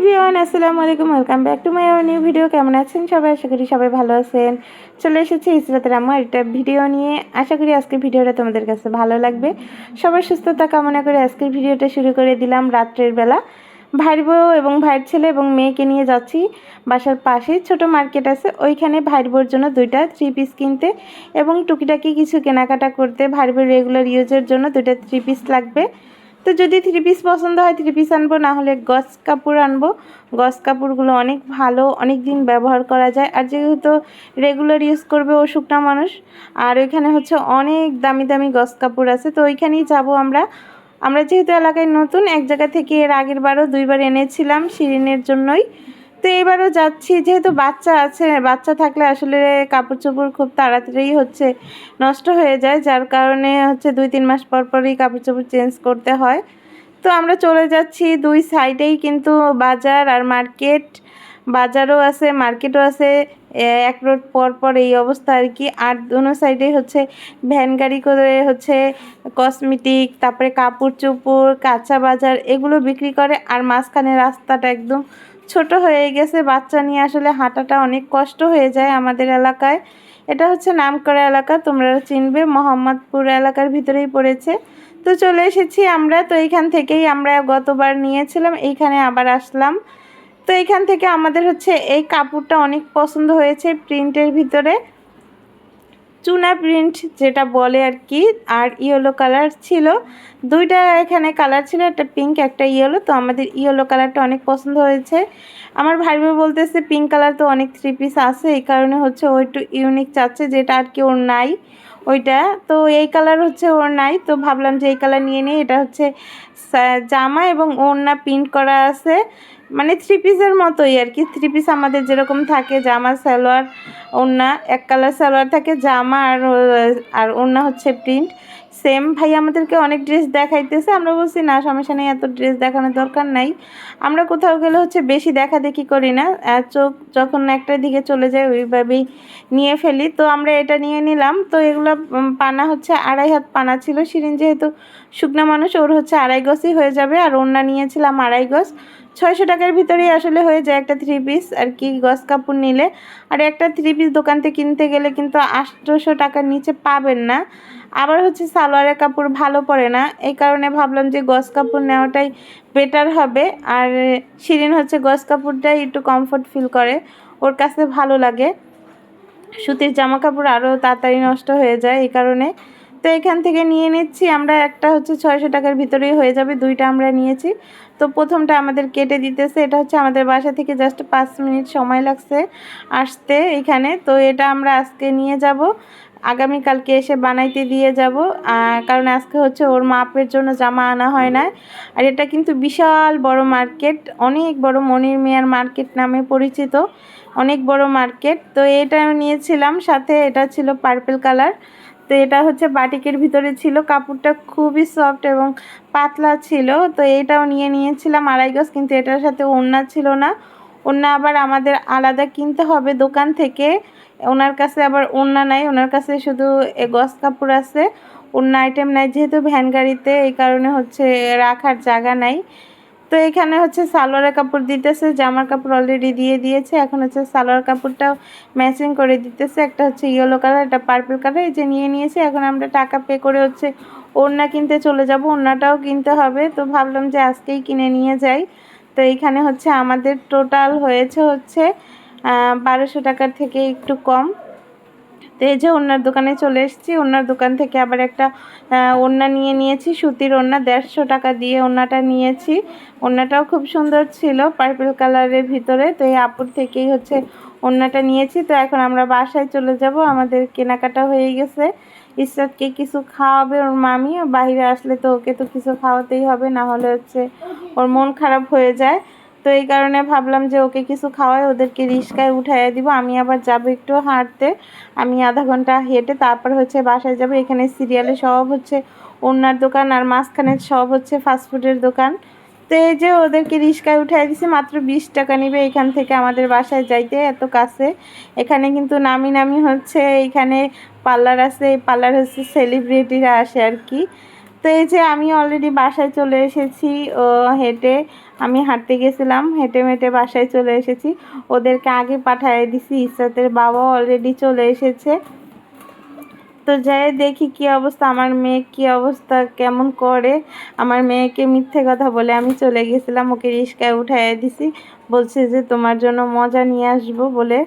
Everyone, আসসালামু আলাইকুম। Welcome back to my new video কেমন আছেন সবাই? আশা করি সবাই ভালো আছেন। চলে এসেছি ইসরাতের আমার একটা ভিডিও নিয়ে। আশা করি আজকের ভিডিওটা তোমাদের কাছে ভালো লাগবে। সবার সুস্থতা কামনা করে আজকের ভিডিওটা শুরু করে দিলাম রাত্রের বেলা। ভাইর বউ এবং ভাইয়ের ছেলে এবং মেয়েকে নিয়ে যাচ্ছি। বাসার পাশেই ছোট মার্কেট আছে। ওইখানে ভাইর বউর জন্য দুইটা থ্রি পিস কিনতে এবং টুকিটাকি কিছু কেনাকাটা করতে ভাইর বউ রেগুলার ইউজের জন্য দুইটা থ্রি পিস লাগবে। তো যদি থ্রি পিস পছন্দ হয় থ্রি পিস আনব, না হলে গস কাপড় আনব। গস কাপড়গুলো অনেক ভালো অনেক দিন ব্যবহার করা যায়। আর যেহেতু রেগুলার ইউজ করবে ও শুকনা মানুষ, আর ওইখানে হচ্ছে অনেক দামি দামি গস কাপড় আছে, তো ওইখানেই যাব আমরা। আমরা যেহেতু এলাকায় নতুন, এক জায়গা থেকে এর আগের বারও দুইবার এনেছিলাম শিরিনের জন্যই। তো এবারও যাচ্ছি, যেহেতু বাচ্চা আছে, বাচ্চা থাকলে আসলে কাপড় চোপড় খুব তাড়াতাড়ি হচ্ছে, নষ্ট হয়ে যায়, যার কারণে হচ্ছে দুই, তিন মাস পর পরই কাপড় চোপড় চেঞ্জ করতে হয়। তো আমরা চলে যাচ্ছি দুই সাইডেই কিন্তু বাজার আর মার্কেট বাজারও আছে মার্কেটও আছে এক রোড পর পর এই অবস্থা আর কি। আর দুনো সাইডেই হচ্ছে ভ্যান গাড়ি করে হচ্ছে কসমেটিক তারপরে কাপড় চোপড় কাঁচা বাজার এগুলো বিক্রি করে, আর মাঝখানে রাস্তাটা একদম ছোট হয়ে গেছে, বাচ্চা নিয়ে আসলে হাঁটাটা অনেক কষ্ট হয়ে যায় আমাদের এলাকায়। এটা হচ্ছে নামকরা এলাকা, তোমরা চিনবে, মোহাম্মদপুর এলাকার ভিতরেই পড়েছে। তো চলে এসেছি আমরা, তো এইখান থেকেই আমরা গতবার নিয়েছিলাম, এইখানে আবার আসলাম। তো এইখান থেকে আমাদের হচ্ছে এই কাপড়টা অনেক পছন্দ হয়েছে প্রিন্টের ভিতরে। চুনা প্রিন্ট যেটা বলে আর কি, আর ইয়েলো কালার ছিল। দুইটা এখানে কালার ছিল, একটা পিঙ্ক, একটা ইয়েলো। তো আমাদের ইয়েলো কালারটা অনেক পছন্দ হয়েছে। আমার ভাই বোন বলতেছে, পিঙ্ক কালার তো অনেক থ্রি পিস আছে। এই কারণে হচ্ছে ও একটু ইউনিক চাচ্ছে, যেটা আর কি ওর নাই ওইটা। তো এই কালার হচ্ছে ওর নাই। তো ভাবলাম যে এই কালার নিয়ে নিই। এটা হচ্ছে জামা এবং ওড়না প্রিন্ট করা আছে। মানে থ্রি পিসের মতোই আর কি। থ্রি পিস আমাদের যেরকম থাকে, জামা, সালোয়ার, ওড়না, এক কালার সালোয়ার থাকে, জামা আর আর ওড়না হচ্ছে প্রিন্ট সেম ভাই আমাদেরকে অনেক ড্রেস দেখাইতেছে, আমরা বলছি, না, সমস্যা নেই, এত ড্রেস দেখানোর দরকার নাই। আমরা কোথাও গেলে হচ্ছে বেশি দেখা দেখি করি না চোখ যখন একটা দিকে চলে যায়, ওইভাবেই নিয়ে ফেলি। তো আমরা এটা নিয়ে নিলাম, তো এগুলো পানা হচ্ছে আড়াই হাত পানা ছিল। শিরিন যেহেতু শুকনা মানুষ, ওর হচ্ছে আড়াই গজই হয়ে যাবে, আর ওড়না নিয়েছিলাম আড়াই গজ। ছয়শো টাকার ভিতরেই আসলে হয়ে যায় একটা থ্রি পিস আর কি গস কাপড় নিলে। আর একটা থ্রি পিস দোকান থেকে কিনতে গেলে কিন্তু আটশোশো টাকার নিচে পাবেন না। আবার হচ্ছে সালোয়ারের কাপড় ভালো পড়ে না। এই কারণে ভাবলাম যে গস কাপড় নেওয়াটাই বেটার হবে। আর শিরিন হচ্ছে গস কাপড়টাই একটু কমফোর্ট ফিল করে। ওর কাছে ভালো লাগে। সুতির জামা কাপড় আরও তাড়াতাড়ি নষ্ট হয়ে যায় এই কারণে। তো এখান থেকে নিয়ে নিচ্ছি। আমরা একটা হচ্ছে ছয়শো টাকার ভিতরেই হয়ে যাবে, দুইটা আমরা নিয়েছি। তো প্রথমটা আমাদের কেটে দিতেছে, এটা হচ্ছে আমাদের বাসা থেকে জাস্ট পাঁচ মিনিট সময় লাগছে আসতে এখানে। তো এটা আমরা আজকে নিয়ে যাব, আগামীকালকে এসে বানাইতে দিয়ে যাব। কারণ আজকে হচ্ছে ওর মাপের জন্য জামা আনা হয় না। আর এটা কিন্তু বিশাল বড় মার্কেট, অনেক বড় মনির মিয়ার মার্কেট নামে পরিচিত, অনেক বড় মার্কেট। তো এটা নিয়েছিলাম, সাথে এটা ছিল পার্পেল কালার তো এটা হচ্ছে বাটিকের ভিতরে ছিল। কাপড়টা খুবই সফট এবং পাতলা ছিল। তো এটাও নিয়ে নিয়েছিলাম আড়াই গজ, কিন্তু এটার সাথে ওড়না ছিল না। ওড়না আবার আমাদের আলাদা কিনতে হবে দোকান থেকে। ওনার কাছে আবার ওড়না নাই। ওনার কাছে শুধু এ গজ কাপড় আছে। ওড়না আইটেম নাই, যেহেতু ভ্যান গাড়িতে, এই কারণে হচ্ছে রাখার জায়গা নাই। তো এখানে হচ্ছে সালোয়ারের কাপড় দিতেছে, জামার কাপড় অলরেডি দিয়ে দিয়েছে। এখন হচ্ছে সালোয়ার কাপড়টাও ম্যাচিং করে দিতেছে। একটা হচ্ছে ইয়েলো কালার একটা পার্পল কালার এই যে নিয়ে নিয়েছে। এখন আমরা টাকা পে করে হচ্ছে ওড়না কিনতে চলে যাব। ওড়নাটাও কিনতে হবে। তো ভাবলাম যে আজকেই কিনে নিয়ে যাই। তো এইখানে হচ্ছে আমাদের টোটাল হয়েছে হচ্ছে বারোশো টাকার থেকে একটু কম। তো এই যে ওনার দোকানে চলে এসেছি ওনার দোকান থেকে আবার একটা ওড়না নিয়ে নিয়েছি, সুতির ওড়না, দেড়শো টাকা দিয়ে ওড়নাটা নিয়েছি। ওড়নাটাও খুব সুন্দর ছিল পার্পল কালারের ভিতরে, তো এই আপুর থেকেই হচ্ছে ওড়নাটা নিয়েছি। তো এখন আমরা বাসায় চলে যাব, আমাদের কেনাকাটা হয়ে গেছে। ইসরাতকে কিছু খাওয়াবে ওর মামি বাইরে আসলে তো ওকে তো কিছু খাওয়াতেই হবে, না হলে হচ্ছে ওর মন খারাপ হয়ে যায়। তো এই কারণে ভাবলাম যে ওকে কিছু খাওয়াই, ওদেরকে রিস্কায় উঠাইয়া দিব। আমি আবার যাব একটু হাঁটতে। আমি আধা ঘণ্টা হেঁটে তারপর হচ্ছে বাসায় যাব। এখানে সিরিয়ালে সব হচ্ছে ওনার দোকান আর মাঝখানে সব হচ্ছে ফাস্টফুডের দোকান। তো এই যে ওদেরকে রিস্কায় উঠাই দিছি, মাত্র বিশ টাকা নিবে এখান থেকে আমাদের বাসায় যাইতে এত কাছে। এখানে কিন্তু নামি নামি হচ্ছে, এখানে পার্লার আছে, এই পার্লার হচ্ছে সেলিব্রিটিরা আসে আর কি। তো এই যে আমি অলরেডি বাসায় চলে এসেছি, ও হেঁটে আমি হাঁটতে গেছিলাম, হেঁটে মেটে বাসায় চলে এসেছি। ওদেরকে আগে পাঠিয়ে দিছি, ইসরাতের বাবাও অলরেডি চলে এসেছে। তো যাই দেখি কি অবস্থা, আমার মেয়ে কি অবস্থা, কেমন করে? আমার মেয়েকে মিথ্যে কথা বলে আমি চলে গেছিলাম, ওকে রিস্কায় উঠাইয়া দিছি। বলছে যে তোমার জন্য মজা নিয়ে আসব বলে।